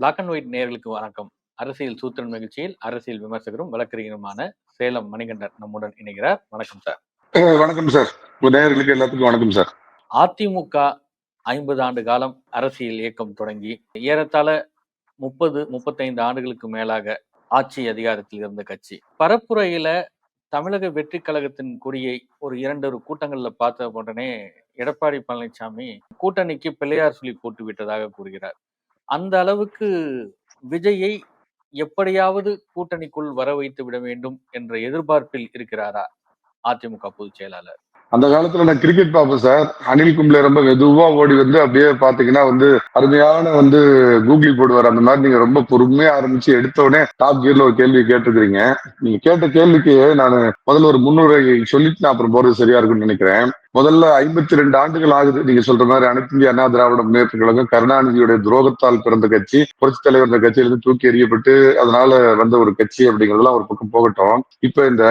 Black and white நேயர்களுக்கு வணக்கம். அரசியல் சூத்திரன் நிகழ்ச்சியில் அரசியல் விமர்சகரும் வழக்கறிஞருமான சேலம் மணிகண்டர் நம்முடன் இணைகிறார். வணக்கம் சார் வணக்கம் சார் நேயர்களுக்கு எல்லாத்துக்கும் வணக்கம் சார் அதிமுக ஐம்பது ஆண்டு காலம் அரசியல் இயக்கம் தொடங்கி ஏறத்தாழ முப்பது முப்பத்தைந்து ஆண்டுகளுக்கு மேலாக ஆட்சி அதிகாரத்தில் இருந்த கட்சி. பரப்புரையில தமிழக வெற்றி கழகத்தின் கொடியை ஒரு இரண்டு ஒரு கூட்டங்கள்ல பார்த்த உடனே எடப்பாடி பழனிசாமி கூட்டணிக்கு பிள்ளையார் சொல்லி போட்டு விட்டதாக கூறுகிறார். அந்த அளவுக்கு விஜயை எப்படியாவது கூட்டணிக்குள் வர வைத்து விட வேண்டும் என்ற எதிர்பார்ப்பில் இருக்கிறாரா அதிமுக பொதுச் செயலாளர்? அந்த காலத்துல நான் கிரிக்கெட் பார்ப்பேன் சார் அனில் கும்ளே ரொம்ப மெதுவா ஓடி வந்து அப்படியே பாத்தீங்கன்னா வந்து அருமையான வந்து கூகுள் போடுவார். அந்த மாதிரி நீங்க ரொம்ப பொறுமையா ஆரம்பிச்சு எடுத்தோடனே டாப் கியர்ல ஒரு கேள்வி கேட்டிருக்கிறீங்க. நீங்க கேட்ட கேள்விக்கு நான் முதல்ல ஒரு முன்னுரை சொல்லிட்டு நான் அப்புறம் போறது சரியா இருக்கும்னு நினைக்கிறேன். முதல்ல ஐம்பத்தி ரெண்டு ஆண்டுகள் ஆகுது. நீங்க சொல்ற மாதிரி அனைத்து இந்திய அண்ணா திராவிட முன்னேற்ற கழகம் கருணாநிதியுடைய துரோகத்தால் பிறந்த கட்சி புரட்சி தலைவர் இந்த கட்சியிலிருந்து தூக்கி எறியப்பட்டு அதனால வந்த ஒரு கட்சி அப்படிங்கறதெல்லாம் ஒரு பக்கம் போகட்டும். இப்ப இந்த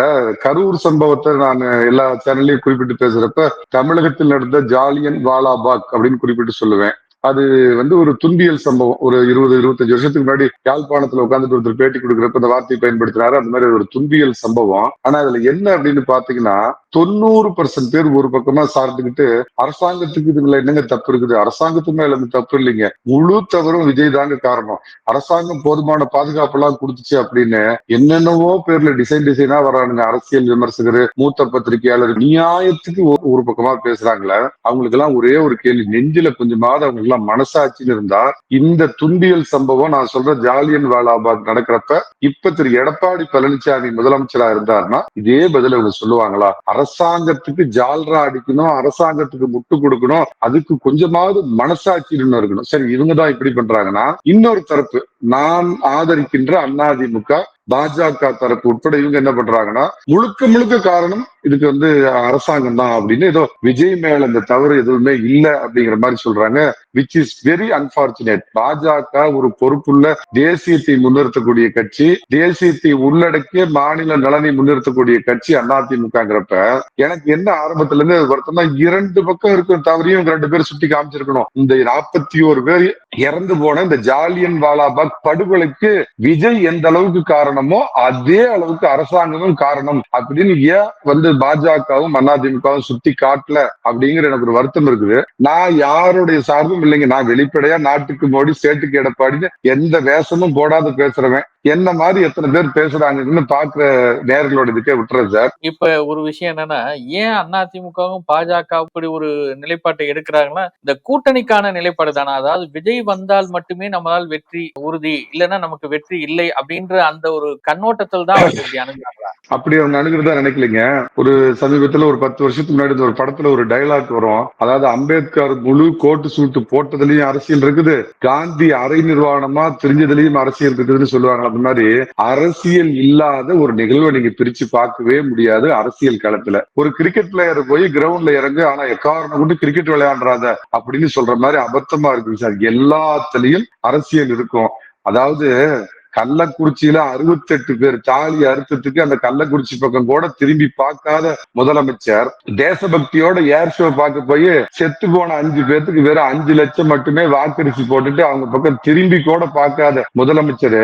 கரூர் சம்பவத்தை நான் எல்லா சேனல்லையும் குறிப்பிட்டு பேசுறப்ப தமிழகத்தில் நடந்த ஜாலியன் வாலாபாக் அப்படின்னு குறிப்பிட்டு சொல்லுவேன். அது வந்து ஒரு துன்பியல் சம்பவம். ஒரு இருபது இருபத்தஞ்சு வருஷத்துக்கு முன்னாடி யாழ்ப்பாணத்துல உட்காந்துட்டு ஒருத்தர் பேட்டி கொடுக்குறப்ப அந்த வார்த்தையை பயன்படுத்தினாரு. அந்த மாதிரி ஒரு துன்பியல் சம்பவம். ஆனா அதுல என்ன அப்படின்னு பாத்தீங்கன்னா தொண்ணூறு பர்சன்ட் பேர் ஒரு பக்கமா சார்ந்துக்கிட்டு அரசாங்கத்துக்கு இதுல என்னங்க தப்பு இருக்குது? அரசாங்கத்துக்கு மேல தப்பு இல்லைங்க. முழு தவறும் விஜய் தாங்க காரணம். அரசாங்கம் போதுமான பாதுகாப்பு எல்லாம் கொடுத்துச்சு அப்படின்னு என்னென்னவோ பேர்ல டிசைன் டிசைனா வரானுங்க. அரசியல் விமர்சகர் மூத்த பத்திரிகையாளர் நியாயத்துக்கு ஒரு- ஒரு பக்கமா பேசுறாங்களே அவங்களுக்கு எல்லாம் ஒரே ஒரு கேள்வி. நெஞ்சில கொஞ்சமாவது அவங்க எல்லாம் மனசாட்சின்னு இருந்தா இந்த துன்பியல் சம்பவம் நான் சொல்ற ஜாலியன் வாலாபாக் நடக்கிறப்ப இப்ப திரு எடப்பாடி பழனிசாமி முதலமைச்சரா இருந்தாருன்னா இதே பதில இவங்க சொல்லுவாங்களா? அரசாங்கத்துக்கு ஜால்ரா அடிக்கணும் அரசாங்கத்துக்கு முட்டு கொடுக்கணும் அதுக்கு கொஞ்சமாவது மனசாட்சி இருக்கணும். சரி இவங்க தான் இப்படி பண்றாங்கன்னா இன்னொரு தரப்பு நான் ஆதரிக்கின்ற அதிமுக பாஜக தரப்பு உட்பட இவங்க என்ன பண்றாங்கன்னா முழுக்க முழுக்க காரணம் இதுக்கு வந்து அரசாங்கம் தான் அப்படின்னு ஏதோ விஜய் மேல இந்த தவறு எதுவுமே இல்ல அப்படிங்கிற மாதிரி சொல்றாங்க விச் இஸ் வெரி அன்பார்ச்சுனேட் பாஜக ஒரு பொறுப்புள்ள தேசியத்தை முன்னிறுத்தக்கூடிய கட்சி தேசியத்தை உள்ளடக்கிய மாநில நலனை முன்னிறுத்தக்கூடிய கட்சி அதிமுகங்கிறப்ப எனக்கு என்ன ஆரம்பத்துல இருந்து வருத்தம்னா இரண்டு பக்கம் இருக்கிற தவறையும் ரெண்டு பேரும் சுட்டி காமிச்சிருக்கணும். இந்த நாற்பத்தி ஒரு பேர் இறந்து போன இந்த ஜாலியன் வாலாபாக் படுகொலைக்கு விஜய் எந்த அளவுக்கு காரணமோ அதே அளவுக்கு அரசாங்கமும் காரணம் அப்படின்னு ஏன் வந்து பாஜகவும் அதிமுகவும் சுத்தி காட்டல அப்படிங்கிற எனக்கு ஒரு வருத்தம் இருக்குது. நான் யாருடைய சார்பும் இல்லைங்க. நான் வெளிப்படையா நாட்டுக்கு மோடி சேட்டுக்கு எடப்பாடின்னு எந்த வேஷமும் போடாத பேசுறவன். என்ன மாதிரி எத்தனை பேர் பேசுறாங்கன்னு பாக்குற நேர்களோட இதுக்கே விட்டுறது சார். இப்ப ஒரு விஷயம் என்னன்னா ஏன் அதிமுகவும் பாஜக அப்படி ஒரு நிலைப்பாட்டை எடுக்கிறாங்கன்னா இந்த கூட்டணிக்கான நிலைப்பாடு தானே. அதாவது விஜய் வந்தால் மட்டுமே நம்மளால் வெற்றி உறுதி இல்லைன்னா நமக்கு வெற்றி இல்லை அப்படின்ற அந்த ஒரு கண்ணோட்டத்தில் தான் அவங்க இப்படி அணுகுறாங்களா? அப்படி அவங்க அணுகிறதா நினைக்கலீங்க. ஒரு சமீபத்துல ஒரு பத்து வருஷத்துக்கு முன்னாடி ஒரு படத்துல ஒரு டைலாக் வரும். அதாவது அம்பேத்கர் முழு கோட்டு சூட்டு போட்டதுலயும் அரசியல் இருக்குது. காந்தி அரை நிர்வாணமா தெரிஞ்சதுலயும் அரசியல் இருக்குதுன்னு சொல்லுவாங்க. அந்த மாதிரி அரசியல் இல்லாத ஒரு நிகழ்வை நீங்க பிரிச்சு பார்க்கவே முடியாது அரசியல் களத்துல. ஒரு கிரிக்கெட் பிளேயர் போய் கிரவுண்ட்ல இறங்கு ஆனா எக்காரணம் கொண்டு கிரிக்கெட் விளையாடுறாத அப்படின்னு சொல்ற மாதிரி அபத்தமா இருக்கு சார். எல்லாத்துலயும் அரசியல் இருக்கும். அதாவது கள்ளக்குறிச்சியில அறுபத்தெட்டு பேர் தாலி அறுத்ததுக்கு அந்த கள்ளக்குறிச்சி பக்கம் கூட திரும்பி பார்க்காத முதலமைச்சர். தேசபக்தியோட ஏர் ஷோ பார்க்க போய் செத்து போன அஞ்சு பேர்த்துக்கு வெறும் அஞ்சு லட்சம் மட்டுமே வாக்கரிசி போட்டுட்டு அவங்க பக்கம் திரும்பி கூட பார்க்காத முதலமைச்சர்.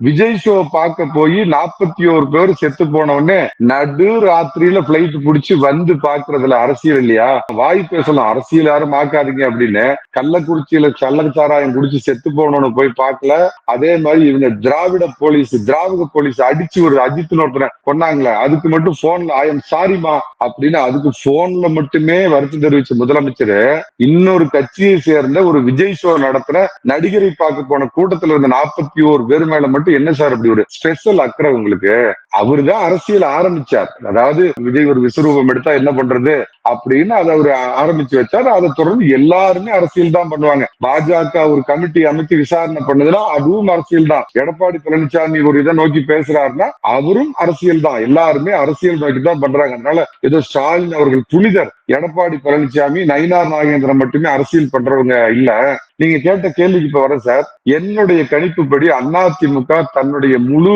விஜய் ஷோ பார்க்க போய் நாற்பத்தி ஒரு பேர் செத்து போன உடனே நடு ராத்திரியில பிளைட் புடிச்சு வந்து பாக்குறதுல அரசியல் இல்லையா? வாய் பேசலாம் அரசியல் யாரும் ஆக்காதீங்க அப்படின்னு கள்ளக்குறிச்சியில கள்ளச்சாராயம் குடிச்சு செத்து போனவனு போய் பார்க்கல. அதே மாதிரி இவங்க திராவிட போலீஸ் திராவிட போலீஸ் அடிச்சு ஒரு அஜித் ஒருத்தனை கொண்டாங்களே அதுக்கு மட்டும் போன்ல ஆயம் சாரிமா அப்படின்னு அதுக்கு போன்ல மட்டுமே வருத்தம் தெரிவிச்ச முதலமைச்சர் இன்னொரு கட்சியை சேர்ந்த ஒரு விஜய் ஷோ நடத்துற நடிகரை பார்க்க போன கூட்டத்துல இருந்த நாற்பத்தி ஓரு பேர் மேல மட்டும் என்ன சார் அப்படி ஒரு ஸ்பெஷல் அக்கறை உங்களுக்கு அவருதான் அரசியல் ஆரம்பிச்சார். அதாவது விஜய் ஒரு விஸ்வரூபம் எடுத்தா என்ன பண்றது? அப்படின்னு அதை அவர் ஆரம்பிச்சு வச்சார். அதை தொடர்ந்து எல்லாருமே அரசியல் தான் பண்ணுவாங்க. பாஜக ஒரு கமிட்டி அமைச்சு விசாரணை பண்ணதுன்னா அதுவும் அரசியல் தான். எடப்பாடி பழனிசாமி ஒரு இதை நோக்கி பேசுறாருன்னா அவரும் அரசியல் தான். எல்லாருமே அரசியல் நோக்கி தான் பண்றாங்க. அதனால ஏதோ ஸ்டாலின் அவர்கள் புனிதர். எடப்பாடி பழனிசாமி நயினார் நாகேந்திரன் மட்டுமே அரசியல் பண்றவங்க இல்ல. நீங்க கேட்ட கேள்விக்கு இப்ப வரேன் சார். என்னுடைய கணிப்புப்படி அதிமுக தன்னுடைய முழு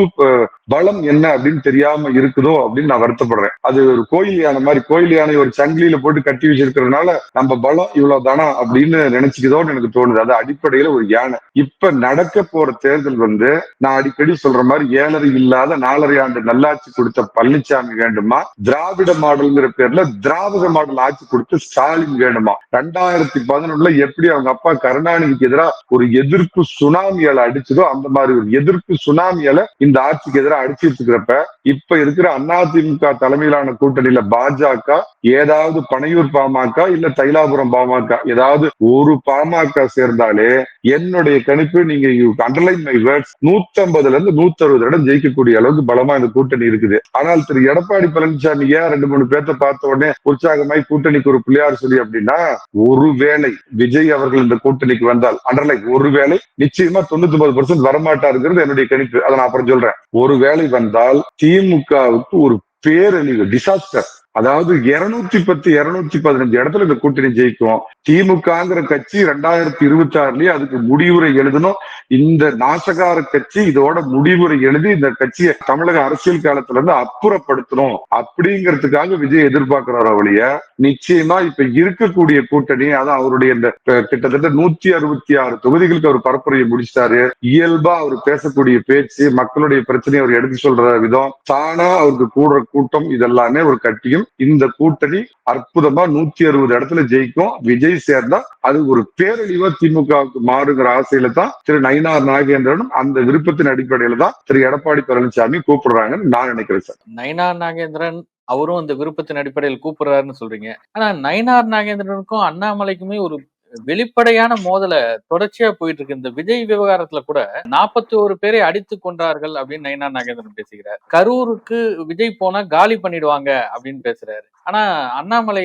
பலம் என்ன அப்படின்னு தெரியாம இருக்குதோ அப்படின்னு நான் வருத்தப்படுறேன். அது ஒரு கோயில் யானை மாதிரி கோயில் யானை ஒரு சங்கிலியில போட்டு கட்டி வச்சிருக்கிறதுனால நம்ம பலம் இவ்வளவு தானா அப்படின்னு நினைச்சுக்குதோன்னு எனக்கு தோணுது. அது அடிப்படையில ஒரு யானை. இப்ப நடக்க போற தேர்தல் வந்து நான் அடிக்கடி சொல்ற மாதிரி ஏழரை இல்லாத நாலரை ஆண்டு நல்லாட்சி கொடுத்த பழனிசாமி வேண்டுமா? திராவிட மாடல்ங்கிற பேர்ல திராவிட மாடல் ஆட்சி கொடுத்து ஸ்டாலின் வேணுமா? ரெண்டாயிரத்தி பதினொன்னுல எப்படி அவங்க அப்பா கருணாநிதிக்கு எதிராக ஒரு எதிர்ப்பு சுனாமியால அடிச்சதோ அந்த மாதிரி ஒரு எதிர்ப்பு சுனாமியால இந்த ஆட்சிக்கு எதிராக அடிச்சிட்டு இருக்கிறப்ப இப்ப இருக்கிற அதிமுக தலைமையிலான கூட்டணியில பாஜக ஏதாவது பனையூர் பாமக இல்ல தைலாபுரம் பாமக ஏதாவது ஒரு பாமக சேர்ந்தாலே என்னுடைய கணிப்பு நீங்க அண்டர்லைன் மை வேர்ட்ஸ் நூத்தி ஐம்பதுல இருந்து நூத்தி அறுபது இடம் ஜெயிக்கக்கூடிய அளவுக்கு பலமா இந்த கூட்டணி இருக்குது. ஆனால் திரு எடப்பாடி பழனிசாமி ஏன் ரெண்டு மூணு பேர்த்த பார்த்த உடனே உற்சாகமாய் கூட்டணிக்கு ஒரு பிள்ளையார் சொல்லி அப்படின்னா ஒருவேளை விஜய் அவர்கள் இந்த கூட்டணிக்கு வந்தால் அண்டர்லைன் ஒருவேளை நிச்சயமா தொண்ணூத்தி ஒன்பது பர்சன்ட் வரமாட்டாருங்கிறது என்னுடைய கணிப்பு. அதை நான் அப்புறம் சொல்றேன். ஒருவேளை வந்தால் திமுகவுக்கு ஒரு பேரழிவு டிசாஸ்டர் அதாவது இருநூத்தி பத்து இருநூத்தி பதினஞ்சு இடத்துல இந்த கூட்டணி ஜெயிக்கும். திமுகங்கிற கட்சி ரெண்டாயிரத்தி இருபத்தி ஆறுலயே அதுக்கு முடிவுரை எழுதணும். இந்த நாசகார கட்சி இதோட முடிவுரை எழுதி இந்த கட்சியை தமிழக அரசியல் காலத்துல இருந்து அப்புறப்படுத்தணும் அப்படிங்கிறதுக்காக விஜய் எதிர்பார்க்கிறார் அவளிய நிச்சயமா இப்ப இருக்கக்கூடிய கூட்டணி அதான் அவருடைய இந்த கிட்டத்தட்ட நூத்தி அறுபத்தி ஆறு தொகுதிகளுக்கு அவர் பரப்புரையை முடிச்சிட்டாரு. இயல்பா அவர் பேசக்கூடிய பேச்சு மக்களுடைய பிரச்சனையை அவர் எடுத்து சொல்ற விதம் தானா அவருக்கு கூடுற கூட்டம் இதெல்லாமே ஒரு கட்டியும் இந்த கூட்டணி அற்புதமா நூத்தி அறுபது இடத்துல ஜெயிக்கும். விஜய் சேர்ந்தா அது ஒரு பேரழிவா திமுகவுக்கு மாறுங்கிற ஆசையில தான் திரு நயினார் நாகேந்திரனும் அந்த விருப்பத்தின் அடிப்படையில தான் திரு எடப்பாடி பழனிசாமி கூப்பிடுறாங்கன்னு நான் நினைக்கிறேன் சார். நயினார் நாகேந்திரன் அவரும் அந்த விருப்பத்தின் அடிப்படையில் கூப்பிடுறாருன்னு சொல்றீங்க. ஆனா நயினார் நாகேந்திரனுக்கும் அண்ணாமலைக்குமே ஒரு வெளிப்படையான மோதல தொடர்ச்சியா போயிட்டு இருக்கு இந்த விஜய் விவகாரத்துல கூட நாற்பத்தி ஒரு பேரை அடித்து கொண்டார்கள் அப்படின்னு நயனா நாகேந்திரன் பேசுகிறார். கரூருக்கு விஜய் போனா காலி பண்ணிடுவாங்க அப்படின்னு பேசுறாரு. ஆனா அண்ணாமலை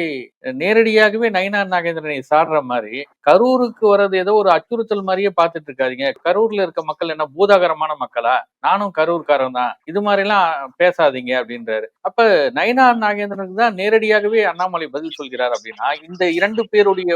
நேரடியாகவே நயினார் நாகேந்திரனை சாடுற மாதிரி கரூருக்கு வர்றது ஏதோ ஒரு அச்சுறுத்தல் மாதிரியே பார்த்துட்டு இருக்காதீங்க கரூர்ல இருக்க மக்கள் என்ன பூதாகரமான மக்களா? நானும் கரூர்காரன் தான். இது மாதிரி எல்லாம் பேசாதீங்க அப்படின்றாரு. அப்ப நயினார் நாகேந்திரனுக்கு தான் நேரடியாகவே அண்ணாமலை பதில் சொல்கிறார் அப்படின்னா இந்த இரண்டு பேருடைய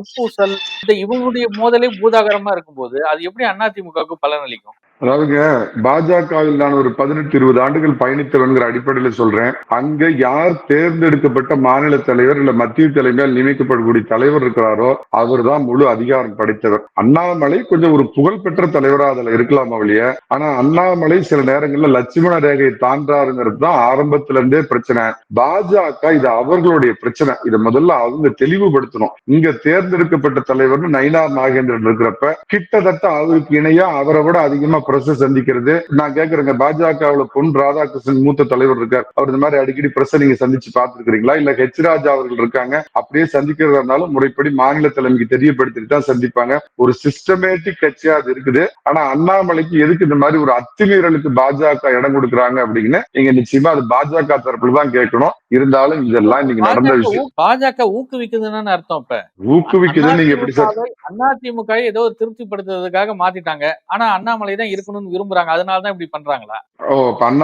உட்பூசல் இந்த இவங்களுடைய மோதலே பூதாகரமா இருக்கும்போது அது எப்படி அதிமுகவுக்கு பலனளிக்கும்? அதாவதுங்க பாஜகவில் நான் ஒரு பதினெட்டு இருபது ஆண்டுகள் பயணித்தவன்கிற அடிப்படையில சொல்றேன். அங்க யார் தேர்ந்தெடுக்கப்பட்ட மாநில தலைவர் இல்ல மத்திய தலைமையால் நியமிக்கப்படக்கூடிய தலைவர் இருக்கிறாரோ அவர் தான் முழு அதிகாரம் படைத்தவர். அண்ணாமலை கொஞ்சம் ஒரு புகழ்பெற்ற தலைவரா அதுல இருக்கலாம் அவளிய ஆனா அண்ணாமலை சில நேரங்கள்ல லட்சுமண ரேகையை தாண்டாருங்கிறது தான் ஆரம்பத்துல இருந்தே பிரச்சனை. பாஜக இது அவர்களுடைய பிரச்சனை. இதை முதல்ல அவங்க தெளிவுபடுத்தணும். இங்க தேர்ந்தெடுக்கப்பட்ட தலைவர்னு நயினார் நாகேந்திரன் இருக்கிறப்ப கிட்டத்தட்ட அவருக்கு இணையா அவரை விட அதிகமா பிரஸ் சந்திக்கிறது. நான் கேக்குறேங்க பாஜகவுல பொன் ராதாகிருஷ்ணன் மூத்த தலைவர் இருக்கார். அவர் இந்த மாதிரி அடிக்கடி பிரஸ் நீங்க சந்திச்சு பார்த்திருக்கிறீங்களா? இல்ல ஹெச் ராஜா அவர்கள் இருக்காங்க அப்படியே சந்திக்கிறதா இருந்தாலும் முறைப்படி மாநில தலைமைக்கு தெரியப்படுத்திட்டு தான் சந்திப்பாங்க. ஒரு சிஸ்டமேட்டிக் கட்சியா அது இருக்குது. ஆனா அண்ணாமலைக்கு எதுக்கு இந்த மாதிரி ஒரு அத்துமீறலுக்கு பாஜக இடம் கொடுக்குறாங்க அப்படின்னு நீங்க நிச்சயமா அது பாஜக தரப்புல தான் கேட்கணும். இருந்தாலும் இதெல்லாம் இன்னைக்கு நடந்த விஷயம். பாஜக ஊக்குவிக்குதுன்னு அர்த்தம் இப்ப. ஊக்குவிக்குதுன்னு நீங்க எப்படி சார் அதிமுக ஏதோ திருப்திப்படுத்துறதுக்காக மாத்திட்டாங்க. ஆனா அண்ணாமலை தான் இருக்கணும்னு விரும்புறாங்க. அதனாலதான் இப்படி பண்றாங்களா? ஓ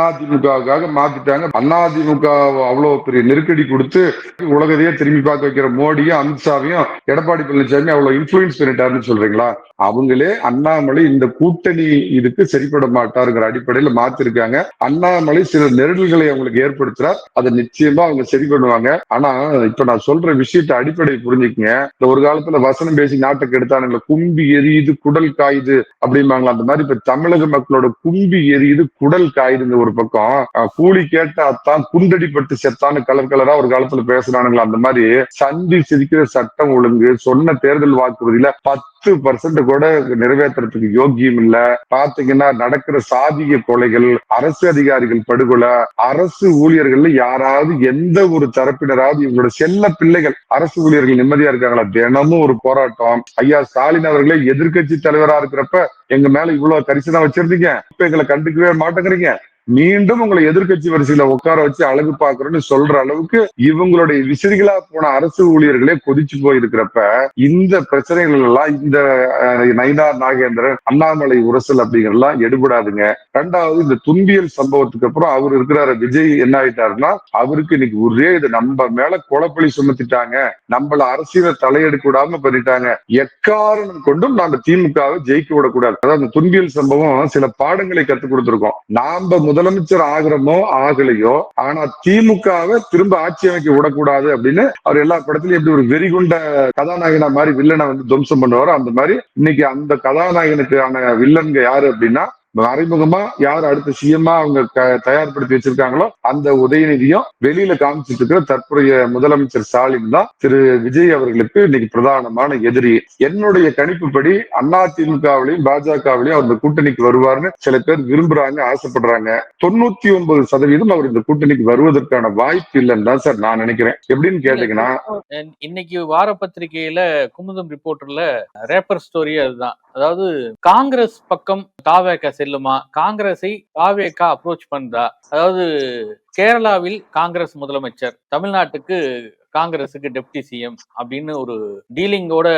அதிமுகவுக்காக மாத்திட்டாங்க. அதிமுக அவ்வளவு பெரிய நெருக்கடி கொடுத்து உலகத்தையே திரும்பி பார்க்க வைக்கிற மோடியும் அமித்ஷாவையும் எடப்பாடி பழனிசாமி அவ்வளவு இன்ஃபுளுன்ஸ் பண்ணிட்டாருன்னு சொல்றீங்களா? அவங்களே அண்ணாமலை இந்த கூட்டணி இதுக்கு சரிப்பட மாட்டாருங்கிற அடிப்படையில மாத்திருக்காங்க. அண்ணாமலை சில நெருடல்களை அவங்களுக்கு ஏற்படுத்துறார். அதை நிச்சயமா அவங்க சரி பண்ணுவாங்க. ஆனா இப்ப நான் சொல்ற விஷயத்த அடிப்படை புரிஞ்சுக்கங்க. இந்த ஒரு காலத்துல வசனம் பேசி நாட்டுக்கு கெடுத்தானுங்கள கும்பி எரியுது குடல் காயுது அப்படிம்பாங்களா அந்த மாதிரி இப்ப தமிழக மக்களோட கும்பி எரியுது குடல் காயுதுங்க ஒரு பக்கம். கூலி கேட்டாத்தான் குண்டடிப்பட்டு செத்தான்னு கலர் கலரா ஒரு காலத்துல பேசுறானுங்களா. அந்த மாதிரி சந்தி சிரிக்கிற சட்டம் ஒழுங்கு சொன்ன தேர்தல் வாக்குறுதியில பத்து பத்து பர்சன்ட் கூட நிறைவேற்றுறதுக்கு யோக்கியம் இல்ல. பாத்தீங்கன்னா நடக்கிற சாதிய கொலைகள் அரசு அதிகாரிகள் படுகொலை அரசு ஊழியர்கள்ல யாராவது எந்த ஒரு தரப்பினராவது இவங்களோட செல்ல பிள்ளைகள் அரசு ஊழியர்கள் நிம்மதியா இருக்காங்களா? தினமும் ஒரு போராட்டம். ஐயா ஸ்டாலின் அவர்களே எதிர்க்கட்சி தலைவரா இருக்கிறப்ப எங்க மேல இவ்வளவு கரிசனம் வச்சிருந்தீங்க? இப்ப எங்களை கண்டுக்கவே மாட்டேங்கிறீங்க. மீண்டும் உங்களை எதிர்க்கட்சி வரிசையில உட்கார வச்சு அழகு பாக்குறோம்னு சொல்ற அளவுக்கு இவங்களுடைய விசிறிகளா போன அரசு ஊழியர்களே கொதிச்சு போயிருக்கிறப்ப இந்த பிரச்சனைகள் எல்லாம் இந்த அஹ், நயினார் நாகேந்திரன் அண்ணாமலை உரசல் அப்படிங்கறதெல்லாம் எடுபடாதுங்க. ரெண்டாவது இந்த துன்பியல் சம்பவத்துக்கு அப்புறம் அவர் இருக்கிறாரு விஜய் என்ன ஆயிட்டாருன்னா அவருக்கு இன்னைக்கு ஒரே இது நம்ம மேல குழப்பழி சுமத்திட்டாங்க. நம்மள அரசியல தலையெடுக்க விடாம பண்ணிட்டாங்க. எக்காரணம் கொண்டும் நாங்க திமுகவை ஜெயிக்க விடக்கூடாது. அதாவது அந்த துன்பியல் சம்பவம் சில பாடங்களை கத்துக் கொடுத்துருக்கோம். நாம முதலமைச்சர் ஆகிறமோ ஆகலையோ ஆனா திமுகவை திரும்ப ஆட்சி அமைக்க விடக்கூடாது அப்படின்னு அவர் எல்லா படத்துலயும் எப்படி ஒரு வெறிகுண்ட கதாநாயகனா மாதிரி வில்லனை வந்து துவம்சம் பண்ணுவாரோ அந்த மாதிரி இன்னைக்கு அந்த கதாநாயகனுக்கான வில்லன்க யாரு அப்படின்னா மறைமுகமா யார் அடுத்த சிஎம்மா அவங்க தயார்படுத்தி வச்சிருக்காங்களோ அந்த உதயநிதியும் வெளியில காமிச்சிட்டு இருக்கிற தற்போதைய முதலமைச்சர் ஸ்டாலின் தான் திரு விஜய் அவர்களுக்கு இன்னைக்கு பிரதானமான எதிரி. என்னுடைய கணிப்புப்படி அதிமுகவிலையும் பாஜகவிலையும் அவர் இந்த கூட்டணிக்கு வருவார்னு சில பேர் விரும்புறாங்க ஆசைப்படுறாங்க. தொண்ணூத்தி ஒன்பது சதவீதம் அவர் இந்த கூட்டணிக்கு வருவதற்கான வாய்ப்பு இல்லைன்னு தான் சார் நான் நினைக்கிறேன். எப்படின்னு கேட்டீங்கன்னா இன்னைக்கு வார பத்திரிகையில குமுதம் ரிப்போர்ட்டர்ல ரேப்பர் ஸ்டோரி அதுதான். அதாவது காங்கிரஸ் பக்கம் தாவேக்கா செல்லுமா காங்கிரஸை காவேகா அப்ரோச் பண்ணுதா அதாவது கேரளாவில் காங்கிரஸ் முதலமைச்சர் தமிழ்நாட்டுக்கு காங்கிரஸுக்கு டெப்டி சிஎம் அப்படின்னு ஒரு டீலிங்கோட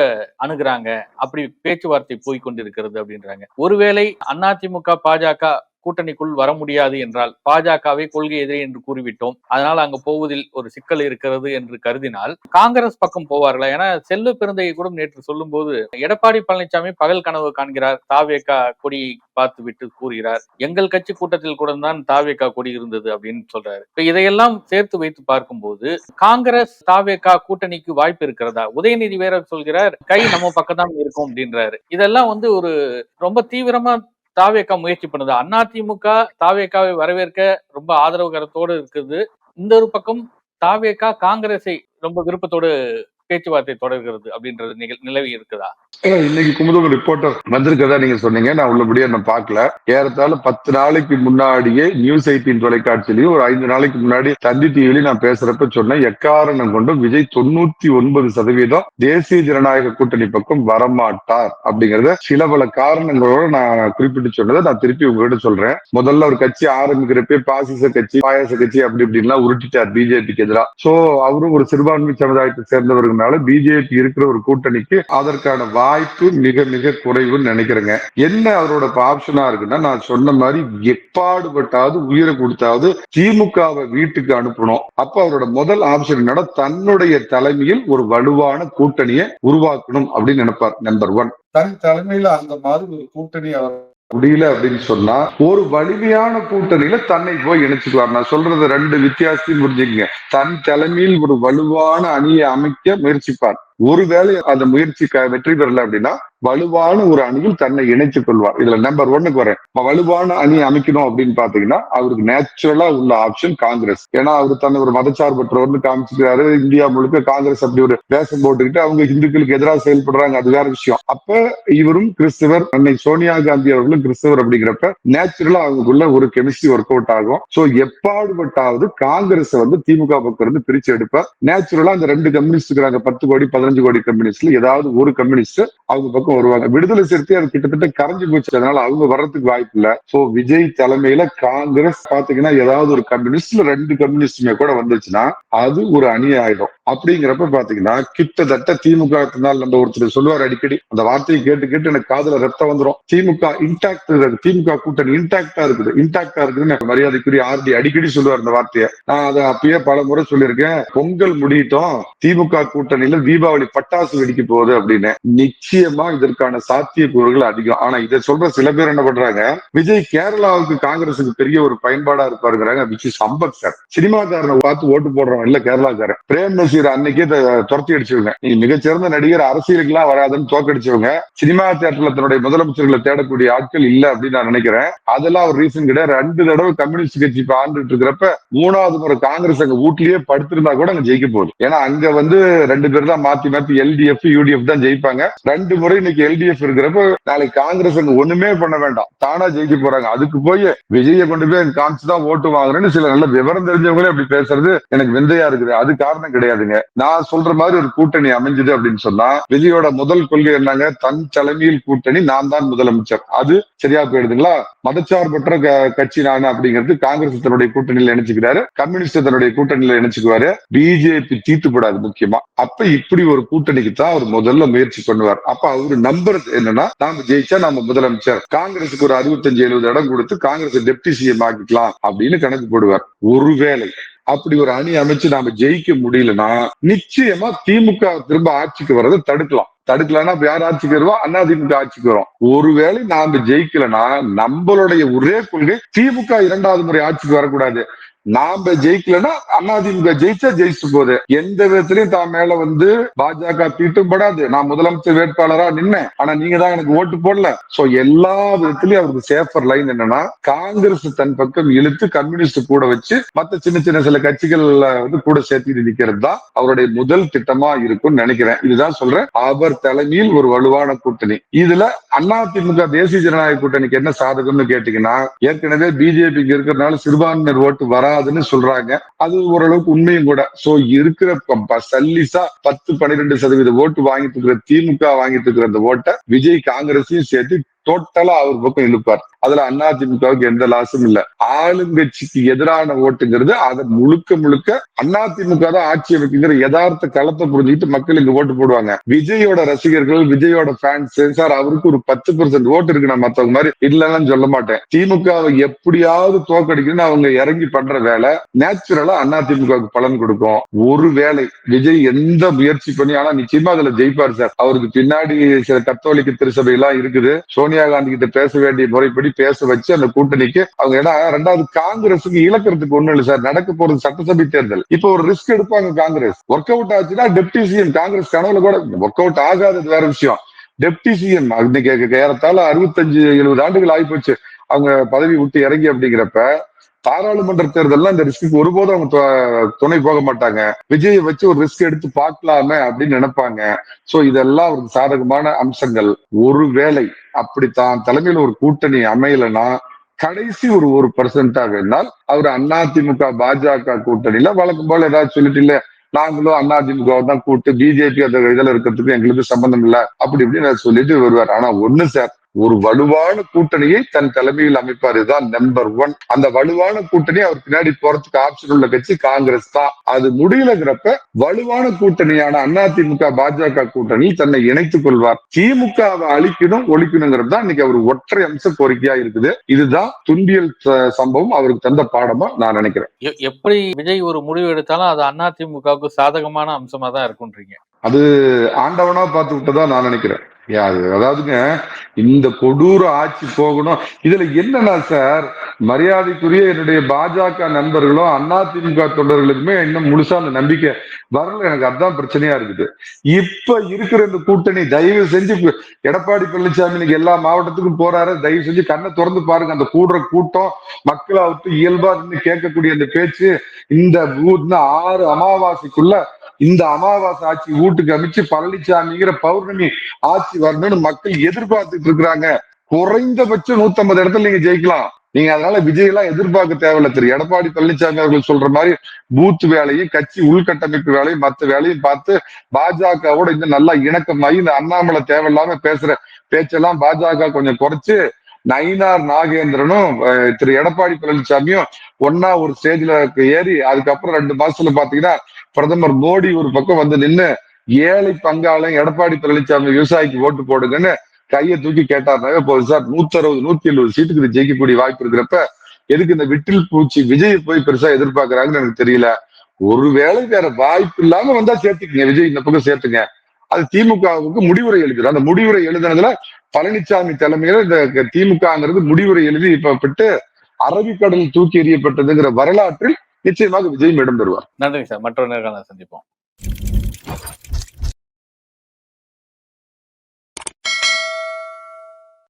அணுகுறாங்க. அப்படி பேச்சுவார்த்தை போய் கொண்டிருக்கிறது அப்படின்றாங்க. ஒருவேளை அதிமுக பாஜக கூட்டணிக்குள் வர முடியாது என்றால் பாஜகவை கொள்கை எதிரி என்று கூறிவிட்டோம். அதனால் அங்க போவதில் ஒரு சிக்கல் இருக்கிறது என்று கருதினால் காங்கிரஸ் பக்கம் போவார்களா? ஏன்னா செல்வ பிறந்தையை கூட நேற்று சொல்லும் போது எடப்பாடி பழனிசாமி பகல் கனவு காண்கிறார் தாவேக்கா கொடி பார்த்து விட்டு கூறுகிறார். எங்கள் கட்சி கூட்டத்தில் கூட தான் தாவேக்கா கொடி இருந்தது அப்படின்னு சொல்றாரு. இப்ப இதையெல்லாம் சேர்த்து வைத்து பார்க்கும்போது காங்கிரஸ் தாவேக்கா கூட்டணிக்கு வாய்ப்பு இருக்கிறதா? உதயநிதி வேற சொல்கிறார் கை நம்ம பக்கம் தான் இருக்கும் அப்படின்றாரு. இதெல்லாம் வந்து ஒரு ரொம்ப தீவிரமா தாவேக்கா முயற்சி பண்ணுது. அதிமுக தாவேக்காவை வரவேற்க ரொம்ப ஆதரவு கரத்தோடு இருக்குது. இந்த ஒரு பக்கம் தாவேக்கா காங்கிரஸை ரொம்ப விருப்பத்தோடு பேச்சுவார்த்தை தொடர்கிறது அப்படின்றது நிகழ் நிலவி இருக்குதா? இன்னைக்கு குமுதம் ரிப்போர்ட்டர் வந்திருக்கதா நீங்க சொன்னீங்க. நான் உள்ளபடியா நான் பாக்கல ஏறத்தாழ பத்து நாளைக்கு முன்னாடியே நியூஸ் எயிட்டின் தொலைக்காட்சியிலையும் ஒரு ஐந்து நாளைக்கு முன்னாடி தந்தி டிவிலையும் நான் பேசுறப்ப சொன்னேன். எக்காரணம் கொண்டும் விஜய் தொண்ணூத்தி ஒன்பது சதவீதம் தேசிய ஜனநாயக கூட்டணி பக்கம் வரமாட்டார் அப்படிங்கறத சில பல காரணங்களோட நான் குறிப்பிட்டு சொன்னதை நான் திருப்பி உங்ககிட்ட சொல்றேன். முதல்ல ஒரு கட்சி ஆரம்பிக்கிறப்ப பாசிச கட்சி பாயாச கட்சி அப்படி இப்படின்லாம் உருட்டிட்டார் பிஜேபிக்கு எதிராக சோ அவரும் ஒரு சிறுபான்மை சமுதாயத்தை சேர்ந்தவர்கள் இருக்கிறதுனால பிஜேபி இருக்கிற ஒரு கூட்டணிக்கு அதற்கான வாய்ப்பு மிக மிக குறைவுன்னு நினைக்கிறேங்க. என்ன அவரோட ஆப்ஷனா இருக்குன்னா நான் சொன்ன மாதிரி எப்பாடுபட்டாவது உயிரை கொடுத்தாவது திமுகவை வீட்டுக்கு அனுப்பணும். அப்ப அவரோட முதல் ஆப்ஷன் என்னன்னா தன்னுடைய தலைமையில் ஒரு வலுவான கூட்டணியை உருவாக்கணும் அப்படின்னு நினைப்பார் நம்பர் ஒன் தன் தலைமையில அந்த மாதிரி ஒரு கூட்டணி அவர் முடியல அப்படின்னு சொன்னா ஒரு வலிமையான கூட்டணியில தன்னை போய் இணைச்சுக்கலாம். நான் சொல்றது ரெண்டு வித்தியாசத்தையும் புரிஞ்சுக்கங்க. தன் தலைமையில் ஒரு வலுவான அணியை அமைக்க முயற்சிப்பார். ஒருவேளை அந்த முயற்சி வெற்றி பெறல அப்படின்னா வலுவான ஒரு அணியில் தன்னை இணைத்துக் கொள்வார். இதுல நம்பர் ஒன்னுக்கு வரேன். வலுவான அணி அமைக்கணும் அப்படின்னு பாத்தீங்கன்னா அவருக்கு நேச்சுரலா உள்ள ஆப்ஷன் காங்கிரஸ். ஏன்னா அவர் தன்னை ஒரு மதச்சார்பற்றவர்னு காமிச்சுக்கிறாரு இந்தியா முழுக்க காங்கிரஸ் அப்படி ஒரு வேஷம் போட்டுக்கிட்டு அவங்க இந்துக்களுக்கு எதிராக செயல்படுறாங்க. அது வேற விஷயம். அப்ப இவரும் கிறிஸ்தவர் அன்னை சோனியா காந்தி அவர்களும் கிறிஸ்தவர் அப்படிங்கிறப்ப நேச்சுரலா அவங்களுக்குள்ள ஒரு கெமிஸ்ட்ரி ஒர்க் அவுட் ஆகும். சோ எப்பாடுபட்டாவது காங்கிரஸ் வந்து திமுக பக்கம் இருந்து பிரிச்சு எடுப்பார் நேச்சுரலா அந்த ரெண்டு கம்யூனிஸ்ட் இருக்கிறாங்க பத்து கோடி பதினஞ்சு கோடி கம்யூனிஸ்ட்ல ஏதாவது ஒரு கம்யூனிஸ்ட் அவங்க பக்கம் வருவாங்க. விடுதலை சிறுத்தை அது கிட்டத்தட்ட கரைஞ்சு போச்சு. அதனால அவங்க வர்றதுக்கு வாய்ப்பு இல்ல. சோ விஜய் தலைமையில காங்கிரஸ் பாத்தீங்கன்னா ஏதாவது ஒரு கம்யூனிஸ்ட்ல ரெண்டு கம்யூனிஸ்டுமே கூட வந்துச்சுன்னா அது ஒரு அணி ஆயிடும் அப்படிங்கிறப்ப பாத்தீங்கன்னா கிட்டத்தட்ட திமுக க்குனால் நம்ம ஒருத்தர் சொல்லுவார் அடிக்கடி அந்த வார்த்தையை கேட்டு கேட்டு எனக்கு காதுல ரத்தம் வந்துடும் திமுக இன்டாக்ட் திமுக கூட்டணி இன்டாக்டா இருக்குது. இன்டாக்டா இருக்குதுன்னு எனக்கு மரியாதைக்குரிய ஆர்டி அடிக்கடி சொல்லுவார் அந்த வார்த்தையை. நான் அதை அப்பயே பல முறை சொல்லியிருக்கேன். பொங்கல் முடியட்டும் திமுக கூட்டணியில தீபாவளி பட்டாசு வெடிக்க போகுது அப்படின்னு. நிச்சயமா இதற்கான சாத்தியக்கூறுகள் அதிகம். ஆனா இதை சொல்ற சில பேர் என்ன பண்றாங்க விஜய் கேரளாவுக்கு காங்கிரசுக்கு பெரிய ஒரு பயன்பாடா இருப்பாருங்கிறாங்க விச் இஸ் அம்பக் சார் சினிமாக்காரனை பார்த்து ஓட்டு போடுறவன் இல்ல கேரளாக்காரன். பிரேம் நடிச்சிருக்கிற அன்னைக்கே துரத்தி அடிச்சவங்க நீ மிகச்சிறந்த நடிகர் அரசியலுக்குலாம் வராதுன்னு தோக்கடிச்சவங்க சினிமா தியேட்டர்ல தன்னுடைய முதலமைச்சர்களை தேடக்கூடிய ஆட்கள் இல்ல அப்படின்னு நான் நினைக்கிறேன். அதெல்லாம் ஒரு ரீசன் கிடையாது. ரெண்டு தடவை கம்யூனிஸ்ட் கட்சி இப்ப ஆண்டுட்டு இருக்கிறப்ப மூணாவது முறை காங்கிரஸ் அங்க வீட்லயே படுத்திருந்தா கூட அங்க ஜெயிக்க போகுது. ஏன்னா அங்க வந்து ரெண்டு பேர் தான் மாத்தி மாத்தி எல்டிஎஃப் யூடிஎஃப் தான் ஜெயிப்பாங்க. ரெண்டு முறை இன்னைக்கு எல்டிஎஃப் இருக்கிறப்ப நாளைக்கு காங்கிரஸ் அங்க ஒண்ணுமே பண்ண வேண்டாம். தானா ஜெயிக்க போறாங்க. அதுக்கு போய் விஜய கொண்டு போய் காமிச்சு தான் ஓட்டு வாங்குறேன்னு சில நல்ல விவரம் தெரிஞ்சவங்களே அப்படி பேசுறது எனக்கு விந்தையா இருக்குது. அது காரணம் கிடையாது. கிடையாதுங்க நான் சொல்ற மாதிரி ஒரு கூட்டணி அமைஞ்சது அப்படின்னு சொன்னா விஜயோட முதல் கொள்கை என்னங்க? தன் தலைமையில் கூட்டணி நான் தான் முதலமைச்சர். அது சரியா போயிடுதுங்களா? மதச்சார்பற்ற க- கட்சி நான் அப்படிங்கிறது காங்கிரஸ் தன்னுடைய கூட்டணியில நினைச்சுக்கிறாரு கம்யூனிஸ்ட் தன்னுடைய கூட்டணியில நினைச்சுக்குவாரு பிஜேபி தீட்டுப்படாது முக்கியமா. அப்ப இப்படி ஒரு கூட்டணிக்கு தான் அவர் முதல்ல முயற்சி பண்ணுவார். அப்ப அவரு நம்புறது என்னன்னா நாம ஜெயிச்சா நாம முதலமைச்சர். காங்கிரஸுக்கு ஒரு அறுபத்தஞ்சு எழுபது இடம் கொடுத்து காங்கிரஸ் டெப்டி சிஎம் ஆக்கிக்கலாம் அப்படின்னு கணக்கு போடுவார். ஒருவேளை அப்படி ஒரு அணி அமைச்சு நாம ஜெயிக்க முடியலன்னா நிச்சயமா திமுக திரும்ப ஆட்சிக்கு வர்றதை தடுக்கலாம். தடுக்கலன்னா இப்ப யார் ஆட்சிக்கு வருவா? அதிமுக ஆட்சிக்கு வரும். ஒருவேளை நாம ஜெயிக்கலன்னா நம்மளுடைய ஒரே கொள்கை திமுக இரண்டாவது முறை ஆட்சிக்கு வரக்கூடாது. நாம ஜெயிக்கலன்னா அதிமுக ஜெயிச்சா ஜெயிச்சு போகுது. எந்த விதத்திலையும் தான் மேல வந்து பாஜக தீட்டும் படாது. நான் முதலமைச்சர் வேட்பாளரா நின்னேன். ஆனா நீங்க தான் எனக்கு ஓட்டு போடல. சோ எல்லா விதத்திலயும் அவருக்கு சேஃபர் லைன் என்னன்னா காங்கிரஸ் தன் பக்கம் இழுத்து கம்யூனிஸ்ட் கூட வச்சு மத்த சின்ன சின்ன சில கட்சிகள் வந்து கூட சேர்த்து நிக்கிறது தான் அவருடைய முதல் திட்டமா இருக்கும்னு நினைக்கிறேன். இதுதான் சொல்றேன். அவர் தலைமையில் ஒரு வலுவான கூட்டணி. இதுல அதிமுக தேசிய ஜனநாயக கூட்டணிக்கு என்ன சாதகம்னு கேட்டீங்கன்னா ஏற்கனவே பிஜேபிக்கு இருக்கிறதுனால சிறுபான்மையினர் ஓட்டு வராதுன்னு சொல்றாங்க. அது ஓரளவுக்கு உண்மையும் கூட. சோ இருக்கிற சல்லிசா பத்து பன்னிரெண்டு சதவீத ஓட்டு வாங்கிட்டு இருக்கிற திமுக வாங்கிட்டு இருக்கிற அந்த ஓட்டை விஜய் காங்கிரஸையும் சேர்த்து டோட்டலா அவர் பக்கம் இழுப்பார். அதுல அதிமுகவுக்கு எந்த லாஸும் இல்ல. ஆளுங்கட்சிக்கு எதிரான ஓட்டுங்கிறது அதை முழுக்க முழுக்க அதிமுக தான் ஆட்சி அமைக்குங்கிற யதார்த்த களத்தை புரிஞ்சுக்கிட்டு மக்கள் இங்க ஓட்டு போடுவாங்க. விஜயோட ரசிகர்கள் விஜயோட ஃபேன்ஸ் சார் அவருக்கு ஒரு பத்து பெர்சென்ட் ஓட்டு இருக்கு நான் மத்தவங்க மாதிரி. இல்லைன்னு சொல்ல மாட்டேன். திமுகவை எப்படியாவது தோக்கடிக்கணும்னு அவங்க இறங்கி பண்ற வேலை நேச்சுரலா அதிமுகவுக்கு பலன் கொடுக்கும். ஒரு வேளை விஜய் எந்த முயற்சி பண்ணி ஆனா நிச்சயமா அதுல ஜெயிப்பார் சார். அவருக்கு பின்னாடி சில கத்தோலிக்க திருசபை எல்லாம் இருக்குது. சோனியா காந்தி கிட்ட பேச வேண்டிய முறைப்படி பேச வச்சு அந்த கூட்டணிக்கு அவங்க ஏன்னா ரெண்டாவது காங்கிரஸுக்கு இழக்கிறதுக்கு ஒண்ணு இல்லை சார். நடக்க போறது சட்டசபை தேர்தல். இப்போ ஒரு ரிஸ்க் எடுப்பாங்க காங்கிரஸ். ஒர்க் அவுட் ஆச்சுன்னா டெப்டி சிஎம் காங்கிரஸ் கனவுல கூட ஒர்க் அவுட் ஆகாதது வேற விஷயம். டெப்டி சிஎம் இன்னைக்கு ஏறத்தாழ அறுபத்தஞ்சு எழுபது ஆண்டுகள் ஆகிப்போச்சு. அவங்க பதவி விட்டு இறங்கி அப்படிங்கிறப்ப பாராளுமன்ற தேர்தல்லாம் இந்த ரிஸ்க்கு ஒருபோதும் அவங்க துணை போக மாட்டாங்க. விஜயை வச்சு ஒரு ரிஸ்க் எடுத்து பார்க்கலாமே அப்படின்னு நினைப்பாங்க. சோ இதெல்லாம் ஒரு சாதகமான அம்சங்கள். ஒருவேளை அப்படித்தான் தலைமையில ஒரு கூட்டணி அமையலைன்னா கடைசி ஒரு ஒரு பர்சன்டாக இருந்தால் அவர் அதிமுக பாஜக கூட்டணியில வழக்கம் போல ஏதாவது சொல்லிட்டு இல்ல நாங்களும் அதிமுக தான் கூட்டு பிஜேபி அந்த இதுல இருக்கிறதுக்கு எங்களுக்கு சம்பந்தம் இல்ல. அப்படி இப்படின்னு சொல்லிட்டு வருவார். ஆனா ஒண்ணு சார் ஒரு வலுவான கூட்டணியை தன் தலைமையில் அமைப்பார். இதுதான் நம்பர் ஒன் அந்த வலுவான கூட்டணி அவர் பின்னாடி போறதுக்கு ஆப்ஷன் உள்ள கட்சி காங்கிரஸ் தான். அது முடியலங்கிறப்ப வலுவான கூட்டணியான அதிமுக பாஜக கூட்டணி தன்னை இணைத்துக் கொள்வார். திமுகவை அழிக்கணும் ஒழிக்கணுங்கிறது தான் இன்னைக்கு அவர் ஒற்றை அம்ச கோரிக்கையா இருக்குது. இதுதான் துன்பியல் ச- சம்பவம் அவருக்கு தந்த பாடமா நான் நினைக்கிறேன். எப்படி விஜய் ஒரு முடிவு எடுத்தாலும் அது அதிமுகவுக்கு சாதகமான அம்சமா தான் இருக்குன்றீங்க? அது ஆண்டவனா பார்த்து விட்டதா நான் நினைக்கிறேன். அது அதாவதுங்க இந்த கொடூர ஆட்சி போகணும். இதுல என்னன்னா சார் மரியாதைக்குரிய என்னுடைய பாஜக நண்பர்களும் அதிமுக தொண்டர்களுக்குமே இன்னும் முழுசா அந்த நம்பிக்கை வரல. எனக்கு அதான் பிரச்சனையா இருக்குது. இப்ப இருக்கிற இந்த கூட்டணி தயவு செஞ்சு எடப்பாடி பழனிசாமி இன்னைக்கு எல்லா மாவட்டத்துக்கும் போறாரு. தயவு செஞ்சு கண்ணை திறந்து பாருங்க. அந்த கூடுற கூட்டம் மக்களை விட்டு இயல்பா இருந்து கேட்கக்கூடிய அந்த பேச்சு இந்த இந்த ஆறு அமாவாசைக்குள்ள இந்த அமாவாசை ஆட்சி வீட்டுக்கு அமைச்சு பழனிசாமிங்கிற பௌர்ணமி ஆட்சி வரணும்னு மக்கள் எதிர்பார்த்துட்டு இருக்கிறாங்க. குறைந்தபட்சம் 150 இடத்துல நீங்க ஜெயிக்கலாம். நீங்க அதனால விஜய் எல்லாம் எதிர்பார்க்க தேவையில்ல திரு. எடப்பாடி பழனிசாமி அவர்கள் சொல்ற மாதிரி பூத் வேலையும் கட்சி உள்கட்டமைப்பு வேலையும் மற்ற வேலையும் பார்த்து பாஜகவோட இன்னும் நல்லா இணக்கமாகி இந்த அண்ணாமலை தேவையில்லாம பேசுற பேச்செல்லாம் பாஜக கொஞ்சம் குறைச்சு நயினார் நாகேந்திரனும் திரு எடப்பாடி பழனிசாமியும் ஒன்னா ஒரு ஸ்டேஜ்ல ஏறி அதுக்கப்புறம் ரெண்டு மாசத்துல பாத்தீங்கன்னா பிரதமர் மோடி ஒரு பக்கம் வந்து நின்று ஏழை பங்காளம் எடப்பாடி பழனிசாமி விவசாயிக்கு ஓட்டு போடுங்கன்னு கையை தூக்கி கேட்டாருனாவே போதும் சார். நூத்தி அறுபது நூத்தி எழுபது சீட்டுக்கு இது ஜெயிக்கக்கூடிய வாய்ப்பு இருக்கிறப்ப எதுக்கு இந்த விட்டில் பூச்சி விஜய் போய் பெருசா எதிர்பார்க்கறாங்கன்னு எனக்கு தெரியல. ஒருவேளை வேற வாய்ப்பு இல்லாம வந்தா சேர்த்துக்குங்க. விஜய் இந்த பக்கம் சேர்த்துங்க. அது திமுகவுக்கு முடிவுரை எழுதுது. அந்த முடிவுரை எழுதுனதுல பழனிசாமி தலைமையில இந்த திமுகங்கிறது முடிவுரை எழுதி இப்ப விட்டு அரபிக்கடல் தூக்கி எறியப்பட்டதுங்கிற வரலாற்றில் நிச்சயமாக விஜய் இடம் பெறுவார் நன்றி சார். மற்றொரு நேர்காணல் சந்திப்போம்.